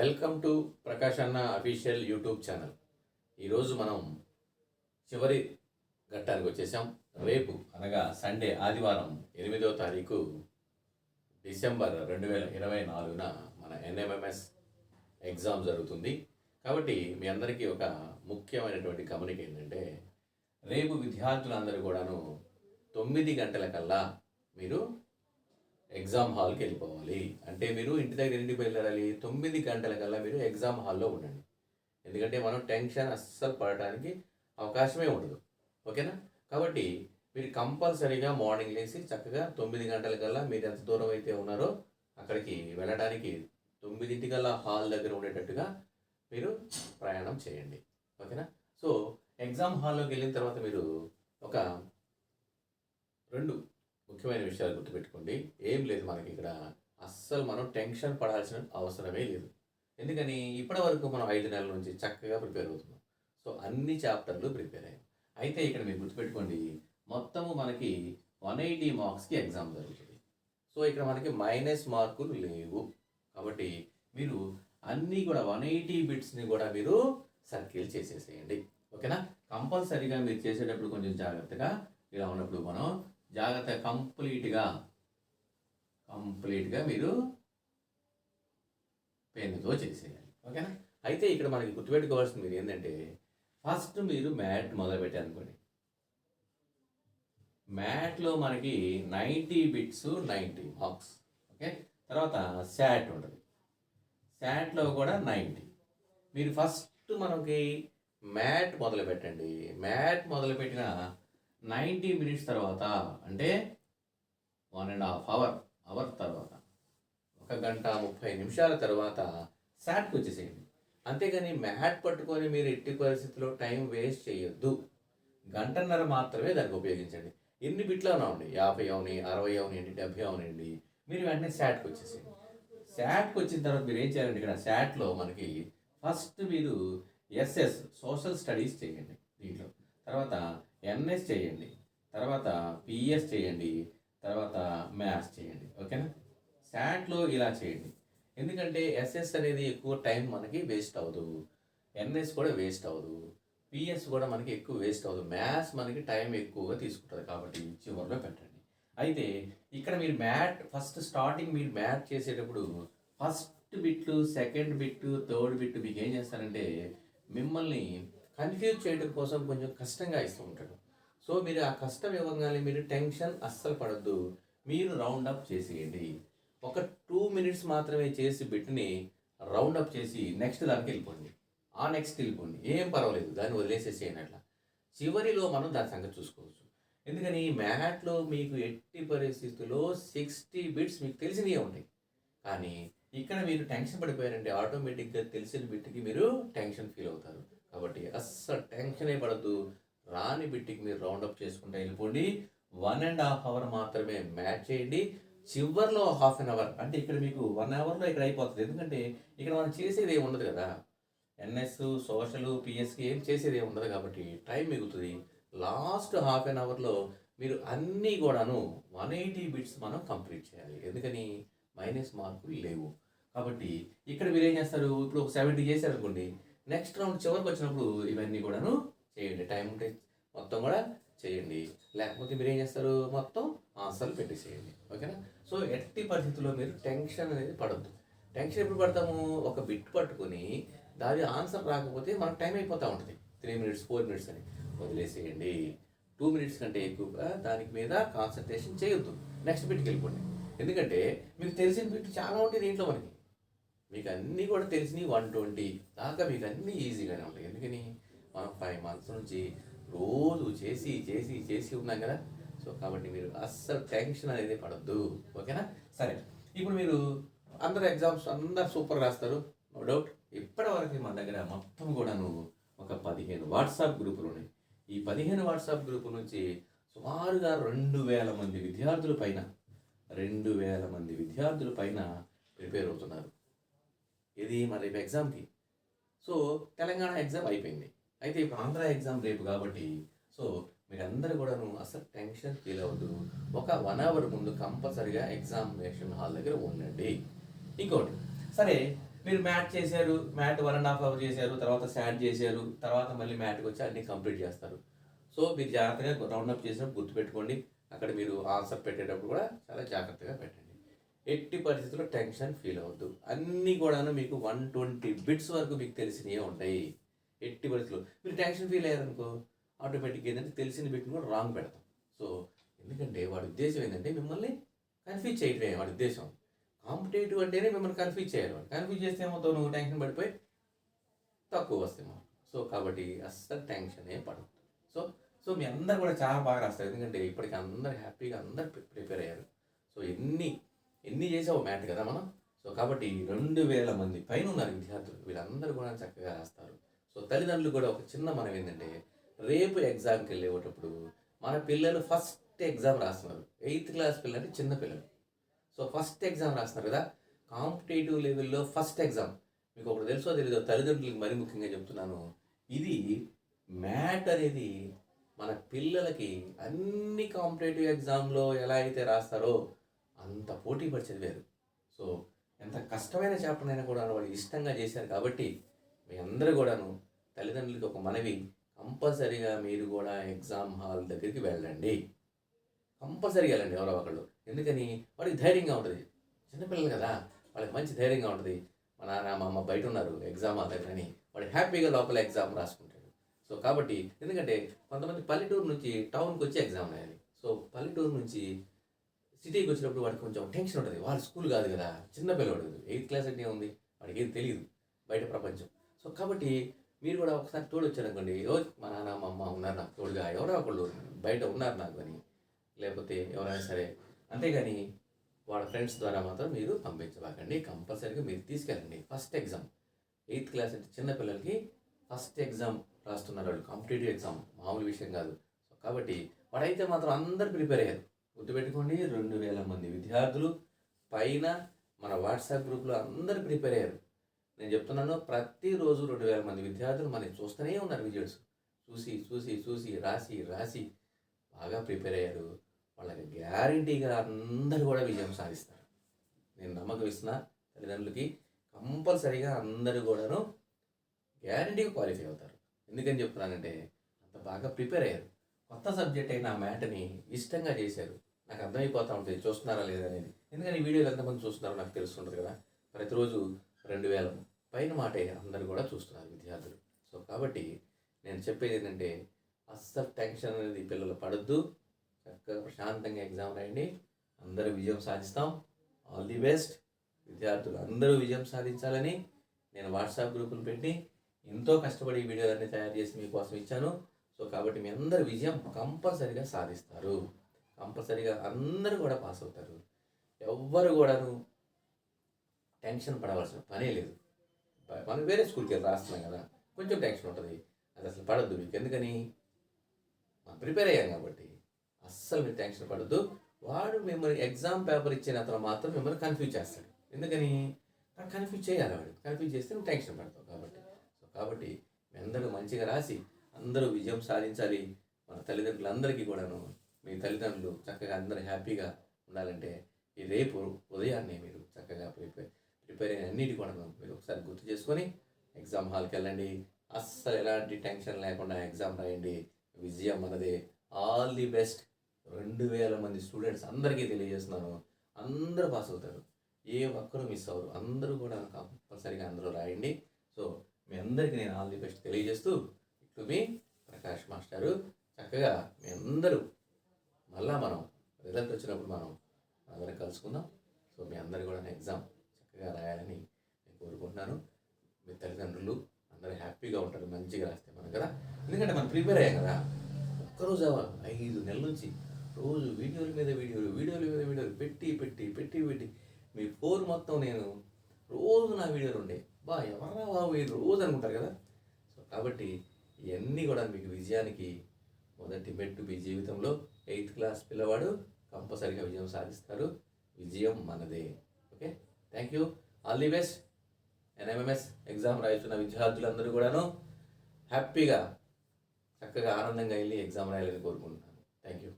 Welcome to Prakash అన్న official YouTube channel. ఈరోజు మనం చివరి ఘట్టానికి వచ్చేసాం. రేపు అనగా సండే ఆదివారం ఎనిమిదో తారీఖు డిసెంబర్ రెండు వేల ఇరవై నాలుగున మన ఎన్ఎంఎంఎస్ ఎగ్జామ్ జరుగుతుంది. కాబట్టి మీ అందరికీ ఒక ముఖ్యమైనటువంటి గమనిక ఏంటంటే రేపు విద్యార్థులందరూ కూడాను తొమ్మిది గంటల కల్లా మీరు ఎగ్జామ్ హాల్కి వెళ్ళిపోవాలి అంటే మీరు ఇంటి దగ్గర ఇంటికి బయలుదేరాలి తొమ్మిది గంటల కల్లా మీరు ఎగ్జామ్ హాల్లో ఉండండి. ఎందుకంటే మనం టెన్షన్ అస్సలు పడటానికి అవకాశమే ఉండదు. ఓకేనా? కాబట్టి మీరు కంపల్సరీగా మార్నింగ్ లేచి చక్కగా తొమ్మిది గంటల కల్లా మీరు ఎంత దూరం అయితే ఉన్నారో అక్కడికి వెళ్ళడానికి తొమ్మిదింటికల్లా హాల్ దగ్గర ఉండేటట్టుగా మీరు ప్రయాణం చేయండి. ఓకేనా? సో ఎగ్జామ్ హాల్లోకి వెళ్ళిన తర్వాత మీరు ఒక రెండు ముఖ్యమైన విషయాలు గుర్తుపెట్టుకోండి. ఏం లేదు మనకి ఇక్కడ. అస్సలు మనం టెన్షన్ పడాల్సిన అవసరమే లేదు. ఎందుకని? ఇప్పటి వరకు మనం ఐదు నెలల నుంచి చక్కగా ప్రిపేర్ అవుతున్నాం. సో అన్ని చాప్టర్లు ప్రిపేర్ అయ్యాం. అయితే ఇక్కడ మీరు గుర్తుపెట్టుకోండి మొత్తము మనకి వన్ ఎయిటీ మార్క్స్కి ఎగ్జామ్ జరుగుతుంది. సో ఇక్కడ మనకి మైనస్ మార్కులు లేవు. కాబట్టి మీరు అన్నీ కూడా వన్ ఎయిటీ బిట్స్ని కూడా మీరు సర్కిల్ చేసేసేయండి. ఓకేనా? కంపల్సరీగా మీరు చేసేటప్పుడు కొంచెం జాగ్రత్తగా ఇలా ఉన్నప్పుడు మనం జాగ్రత్త కంప్లీట్గా కంప్లీట్గా మీరు పెన్నుతో చేసేయాలి. ఓకేనా? అయితే ఇక్కడ మనకి గుర్తుపెట్టుకోవాల్సింది మీరు ఏంటంటే ఫస్ట్ మీరు మ్యాట్ మొదలు పెట్టారనుకోండి మ్యాట్లో మనకి ninety bits ninety marks. Okay? తర్వాత శాట్ ఉంటుంది. శాట్లో కూడా నైంటీ. మీరు ఫస్ట్ మనకి మ్యాట్ మొదలు పెట్టండి మ్యాట్ మొదలు పెట్టిన నైంటీ మినిట్స్ తర్వాత అంటే one and half hour hour తర్వాత ఒక గంట ముప్పై నిమిషాల తర్వాత శాట్కి వచ్చేసేయండి. అంతేగాని మ్యాట్ పట్టుకొని మీరు ఎట్టి పరిస్థితిలో టైం వేస్ట్ చేయొద్దు. గంటన్నర మాత్రమే దానికి ఉపయోగించండి. ఎన్ని బిట్లు అవునండి యాభై అవని అరవై అవునండి డెబ్బై అవునండి మీరు వెంటనే శాట్కి వచ్చేసేయండి. శాట్కి వచ్చిన తర్వాత మీరు ఏం చేయాలంటే ఇక్కడ శాట్లో మనకి ఫస్ట్ మీరు ఎస్ఎస్ సోషల్ స్టడీస్ చేయండి దీంట్లో. తర్వాత ఎన్ఎస్ చేయండి. తర్వాత పిఎస్ చేయండి. తర్వాత మ్యాథ్స్ చేయండి. ఓకేనా? శాట్లో ఇలా చేయండి. ఎందుకంటే ఎస్ఎస్ అనేది ఎక్కువ టైం మనకి వేస్ట్ అవ్వదు. ఎన్ఎస్ కూడా వేస్ట్ అవ్వదు. పిఎస్ కూడా మనకి ఎక్కువ వేస్ట్ అవ్వదు. మ్యాథ్స్ మనకి టైం ఎక్కువగా తీసుకుంటుంది కాబట్టి చివరిలో పెట్టండి. అయితే ఇక్కడ మీరు మ్యాట్ ఫస్ట్ స్టార్టింగ్ మీరు మ్యాట్ చేసేటప్పుడు ఫస్ట్ బిట్లు సెకండ్ బిట్ థర్డ్ బిట్ మీకు ఏం చేస్తారంటే మిమ్మల్ని కన్ఫ్యూజ్ చేయడం కోసం కొంచెం కష్టంగా ఇస్తూ ఉంటాడు. సో మీరు ఆ కష్టం ఇవ్వగానే మీరు టెన్షన్ అస్సలు పడద్దు. మీరు రౌండ్ అప్ చేసేయండి. ఒక టూ మినిట్స్ మాత్రమే చేసి బిట్ని రౌండ్ అప్ చేసి నెక్స్ట్ దానికి వెళ్ళిపోండి. ఆ నెక్స్ట్ వెళ్ళిపోండి. ఏం పర్వాలేదు. దాన్ని వదిలేసేసేయండి అట్లా. చివరిలో మనం దాని సంగతి చూసుకోవచ్చు. ఎందుకని? మ్యాట్లో మీకు ఎట్టి పరిస్థితుల్లో సిక్స్టీ బిట్స్ మీకు తెలిసినవి ఉంటాయి కానీ ఇక్కడ మీరు టెన్షన్ పడిపోయారంటే ఆటోమేటిక్గా తెలిసిన బిట్కి మీరు టెన్షన్ ఫీల్ అవుతారు. కాబట్టి అస్సలు టెన్షనే పడద్దు. రాని బిట్టికి మీరు రౌండప్ చేసుకుంటే వెళ్ళిపోండి. వన్ అండ్ హాఫ్ అవర్ మాత్రమే మ్యాచ్ చేయండి. చివర్లో హాఫ్ అన్ అవర్ అంటే ఇక్కడ మీకు వన్ అవర్లో ఇక్కడ అయిపోతుంది. ఎందుకంటే ఇక్కడ మనం చేసేది ఏమి ఉండదు కదా. ఎన్ఎస్ సోషల్ పిఎస్కి ఏం చేసేది ఏమి ఉండదు కాబట్టి టైం మిగుతుంది లాస్ట్ హాఫ్ అన్ అవర్లో మీరు అన్నీ కూడాను వన్ ఎయిటీ బిట్స్ మనం కంప్లీట్ చేయాలి. ఎందుకని? మైనస్ మార్కులు లేవు. కాబట్టి ఇక్కడ మీరు ఏం చేస్తారు? ఇప్పుడు ఒక సెవెంటీ చేశారు అనుకోండి నెక్స్ట్ రౌండ్ చివరికి వచ్చినప్పుడు ఇవన్నీ కూడాను చేయండి. టైం ఉంటే మొత్తం కూడా చేయండి. లేకపోతే మీరు ఏం చేస్తారు? మొత్తం ఆన్సర్లు పెట్టేసేయండి. ఓకేనా? సో ఎట్టి పరిస్థితుల్లో మీరు టెన్షన్ అనేది పడద్దు. టెన్షన్ ఎప్పుడు పడతాము? ఒక బిట్ పట్టుకొని దాని ఆన్సర్ రాకపోతే మనకు టైం అయిపోతూ ఉంటుంది. త్రీ మినిట్స్ ఫోర్ మినిట్స్ అని. వదిలేసేయండి. టూ మినిట్స్ కంటే ఎక్కువగా దానికి మీద కాన్సన్ట్రేషన్ చేయొద్దు. నెక్స్ట్ బిట్కి వెళ్ళిపోండి. ఎందుకంటే మీకు తెలిసిన బిట్ చాలా ఉంటాయి దీంట్లో మనకి. మీకు అన్నీ కూడా తెలిసినవి వన్ ట్వంటీ దాకా మీకు అన్నీ ఈజీగానే ఉంటాయి. ఎందుకని? మనం ఫైవ్ మంత్స్ నుంచి రోజు చేసి చేసి చేసి ఉన్నాం కదా. సో కాబట్టి మీరు అస్సలు టెన్షన్ అనేది పడద్దు. ఓకేనా? సరే. ఇప్పుడు మీరు అందరు ఎగ్జామ్స్ అందరు సూపర్ రాస్తారు. నో డౌట్ ఇప్పటివరకు మన దగ్గర మొత్తం కూడాను ఒక పదిహేను వాట్సాప్ గ్రూపులు ఉన్నాయి. ఈ పదిహేను వాట్సాప్ గ్రూపుల నుంచి సుమారుగా రెండు వేల మంది విద్యార్థుల పైన రెండు వేల మంది విద్యార్థుల పైన ప్రిపేర్ అవుతున్నారు. ఇది మరి రేపు ఎగ్జామ్కి సో తెలంగాణ ఎగ్జామ్ అయిపోయింది. అయితే ఇప్పుడు ఆంధ్ర ఎగ్జామ్ రేపు కాబట్టి సో మీరందరూ కూడాను అసలు టెన్షన్ ఫీల్ అవ్వద్దు. ఒక వన్ అవర్ ముందు కంపల్సరిగా ఎగ్జామినేషన్ హాల్ దగ్గర ఉండండి. ఇంకోటి సరే మీరు మ్యాట్ చేశారు MAT one and half hour చేశారు తర్వాత శాట్ చేశారు తర్వాత మళ్ళీ మ్యాట్కి వచ్చి అన్ని కంప్లీట్ చేస్తారు. సో మీరు జాగ్రత్తగా రౌండ్ అప్ చేసినప్పుడు గుర్తుపెట్టుకోండి. అక్కడ మీరు ఆన్సర్ పెట్టేటప్పుడు కూడా చాలా జాగ్రత్తగా పెట్టండి. ఎట్టి పరిస్థితుల్లో టెన్షన్ ఫీల్ అవ్వద్దు. అన్నీ కూడాను మీకు వన్ ట్వంటీ బిట్స్ వరకు మీకు తెలిసినవి ఉంటాయి. ఎట్టి పరిస్థితుల్లో. మీరు టెన్షన్ ఫీల్ అయ్యారనుకో ఆటోమేటిక్ ఏంటంటే తెలిసిన బిట్ని కూడా రాంగ్ పెడతాం. సో ఎందుకంటే వాడి ఉద్దేశం ఏంటంటే మిమ్మల్ని కన్ఫ్యూజ్ చేయటమే వాడి ఉద్దేశం. కాంపిటేటివ్ అంటేనే మిమ్మల్ని కన్ఫ్యూజ్ చేయాలి వాడు. కన్ఫ్యూజ్ చేస్తే ఏమవుతావు? నువ్వు టెన్షన్ పడిపోయి తక్కువ వస్తాయి మాకు సో కాబట్టి అస్సలు టెన్షన్ ఏం పడదు సో సో మీ అందరు కూడా చాలా బాగా రాస్తారు. ఎందుకంటే ఇప్పటికి అందరు హ్యాపీగా అందరు ప్రిపేర్ అయ్యారు. సో ఎన్ని ఎన్ని చేసావు మ్యాట్ కదా మనం? సో కాబట్టి రెండు వేల మంది పైన ఉన్నారు విద్యార్థులు. వీళ్ళందరూ కూడా చక్కగా రాస్తారు. సో తల్లిదండ్రులు కూడా ఒక చిన్న మనం ఏంటంటే రేపు ఎగ్జామ్కి వెళ్ళేటప్పుడు మన పిల్లలు ఫస్ట్ ఎగ్జామ్ రాస్తున్నారు. ఎయిత్ క్లాస్ పిల్లలు అంటే చిన్న పిల్లలు. సో ఫస్ట్ ఎగ్జామ్ రాస్తున్నారు కదా? కాంపిటేటివ్ లెవెల్లో ఫస్ట్ ఎగ్జామ్. మీకు ఒకటి తెలుసో తెలియదో తల్లిదండ్రులకు మరీ ముఖ్యంగా చెప్తున్నాను. ఇది మ్యాట్ అనేది మన పిల్లలకి అన్ని కాంపిటేటివ్ ఎగ్జామ్లో ఎలా అయితే రాస్తారో అంత పోటీ పడి చదివారు సో ఎంత కష్టమైన చేపనైనా కూడా వాళ్ళు ఇష్టంగా చేశారు కాబట్టి మీ అందరూ కూడాను తల్లిదండ్రులకి ఒక మనవి కంపల్సరీగా మీరు కూడా ఎగ్జామ్ హాల్ దగ్గరికి వెళ్ళండి. కంపల్సరీగా వెళ్ళండి ఎవరో ఒకళ్ళు. ఎందుకని? వాడికి ధైర్యంగా ఉంటుంది. చిన్నపిల్లలు కదా వాళ్ళకి మంచి ధైర్యంగా ఉంటుంది. మా నాన్న మా అమ్మ బయట ఉన్నారు ఎగ్జామ్ హాల్ దగ్గర అని వాడు హ్యాపీగా లోపల ఎగ్జామ్ రాసుకుంటాడు. సో కాబట్టి ఎందుకంటే కొంతమంది పల్లెటూరు నుంచి టౌన్కి వచ్చి ఎగ్జామ్ రాయాలి. సో పల్లెటూరు నుంచి సిటీకి వచ్చినప్పుడు వాడికి కొంచెం టెన్షన్ ఉంటుంది. వాళ్ళ స్కూల్ కాదు కదా చిన్న పిల్లవాడు ఎయిత్ క్లాస్ అంటే ఉంది వాడికి ఏం తెలియదు బయట ప్రపంచం. సో కాబట్టి మీరు కూడా ఒకసారి తోడు ఏదో మా నాన్న మా అమ్మ ఉన్నారు నాకు తోడుగా ఎవరో ఒకళ్ళు బయట ఉన్నారు నాకు అని. లేకపోతే ఎవరైనా సరే అంతేగాని వాళ్ళ ఫ్రెండ్స్ ద్వారా మాత్రం మీరు పంపించబాకండి. కంపల్సరీగా మీరు తీసుకెళ్ళండి. First exam. ఎయిత్ క్లాస్ అంటే చిన్నపిల్లలకి ఫస్ట్ ఎగ్జామ్ రాస్తున్నారు వాళ్ళు. Competitive exam. మామూలు విషయం కాదు. సో కాబట్టి వాడైతే మాత్రం అందరు ప్రిపేర్ అయ్యారు. గుర్తుపెట్టుకోండి రెండు వేల మంది విద్యార్థులు పైన మన వాట్సాప్ గ్రూప్లో అందరు ప్రిపేర్ అయ్యారు. నేను చెప్తున్నాను ప్రతిరోజు రెండు వేల మంది విద్యార్థులు మనకి చూస్తూనే ఉన్నారు విజువల్స్. చూసి చూసి చూసి రాసి రాసి బాగా ప్రిపేర్ అయ్యారు. వాళ్ళకి గ్యారంటీగా అందరూ కూడా విజయం సాధిస్తారు. నేను నమ్మకం ఇస్తున్నా తల్లిదండ్రులకి కంపల్సరీగా అందరూ కూడాను గ్యారంటీగా క్వాలిఫై అవుతారు. ఎందుకని చెప్తున్నానంటే అంత బాగా ప్రిపేర్ అయ్యారు. కొత్త సబ్జెక్ట్ అయిన ఆ మ్యాటర్ని ఇష్టంగా చేశారు. నాకు అర్థమైపోతూ ఉంటుంది. చూస్తున్నారా లేదా అనేది. ఎందుకని ఈ వీడియోలు ఎంతమంది చూస్తున్నారో నాకు తెలుస్తుంటుంది కదా. ప్రతిరోజు రెండు వేల పైన మాటే అందరు కూడా చూస్తున్నారు విద్యార్థులు. సో కాబట్టి నేను చెప్పేది ఏంటంటే అస్సలు టెన్షన్ అనేది పిల్లలు పడద్దు. చక్కగా ప్రశాంతంగా ఎగ్జామ్ రాయండి. అందరూ విజయం సాధిస్తాం. All the best. విద్యార్థులు అందరూ విజయం సాధించాలని నేను వాట్సాప్ గ్రూపులు పెట్టి ఎంతో కష్టపడి ఈ వీడియోలన్నీ తయారు చేసి మీకోసం ఇచ్చాను. సో కాబట్టి మీ అందరు విజయం కంపల్సరీగా సాధిస్తారు. కంపల్సరీగా అందరూ కూడా పాస్ అవుతారు. ఎవ్వరు కూడాను టెన్షన్ పడవలసిన పనే లేదు. మనం వేరే స్కూల్కి రాస్తున్నాం కదా కొంచెం టెన్షన్ ఉంటుంది. అది అసలు పడద్దు మీకు. ఎందుకని? మనం ప్రిపేర్ అయ్యాం కాబట్టి. అస్సలు మీరు టెన్షన్ పడద్దు. వాడు మిమ్మల్ని ఎగ్జామ్ పేపర్ ఇచ్చిన అతను మాత్రం మిమ్మల్ని కన్ఫ్యూజ్ చేస్తాడు. ఎందుకని? కన్ఫ్యూజ్ చేయాలి వాడు. కన్ఫ్యూజ్ చేస్తే నువ్వు టెన్షన్ పడతావు కాబట్టి. సో కాబట్టి మీ అందరూ మంచిగా రాసి అందరూ విజయం సాధించాలి. మన తల్లిదండ్రులందరికీ కూడాను మీ తల్లిదండ్రులు చక్కగా అందరూ హ్యాపీగా ఉండాలంటే ఈ రేపు ఉదయాన్నే మీరు చక్కగా ప్రిపేర్ ప్రిపేర్ అయిన అన్నిటి కూడా మీరు ఒకసారి గుర్తు చేసుకొని ఎగ్జామ్ హాల్కి వెళ్ళండి. అస్సలు ఎలాంటి టెన్షన్ లేకుండా ఎగ్జామ్ రాయండి. విజయం మనదే ఆల్ ది బెస్ట్. రెండు వేల మంది స్టూడెంట్స్ అందరికీ తెలియజేస్తున్నాను. అందరూ పాస్ అవుతారు. ఏ ఒక్కరు మిస్ అవ్వరు. అందరూ కూడా కంపల్సరీగా అందరూ రాయండి. సో మీ అందరికీ నేను ఆల్ ది బెస్ట్ తెలియజేస్తూ ఇట్లు మీ ప్రకాష్ మాస్టారు. చక్కగా మీ అందరూ మళ్ళా మనం రిజల్ట్ వచ్చినప్పుడు మనం అందరం కలుసుకుందాం. సో మీ అందరు కూడా ఎగ్జామ్ చక్కగా రాయాలని నేను కోరుకుంటున్నాను. మీ తల్లిదండ్రులు అందరూ హ్యాపీగా ఉంటారు మంచిగా రాస్తే మనం కదా. ఎందుకంటే మనం ప్రిపేర్ అయ్యాం కదా. ఒక్కరోజు ఐదు నెలల నుంచి రోజు వీడియోల మీద వీడియోలు వీడియోల మీద వీడియోలు పెట్టి పెట్టి పెట్టి పెట్టి మీ ఫోన్ మొత్తం నేను రోజు నా వీడియోలు ఉండే. బా ఎవరన్నా బాబు ఈ రోజు అనుకుంటారు కదా. సో కాబట్టి ఇవన్నీ కూడా మీకు విజయానికి మొదటి మెట్టు మీ జీవితంలో. ఎయిత్ క్లాస్ పిల్లవాడు కంపల్సరీగా విజయం సాధిస్తారు. విజయం మనదే. Okay? Thank you all the best NMMS exam రాయిస్తున్న విద్యార్థులందరూ కూడాను హ్యాపీగా చక్కగా ఆనందంగా వెళ్ళి ఎగ్జామ్ రాయాలని కోరుకుంటున్నాను. Thank you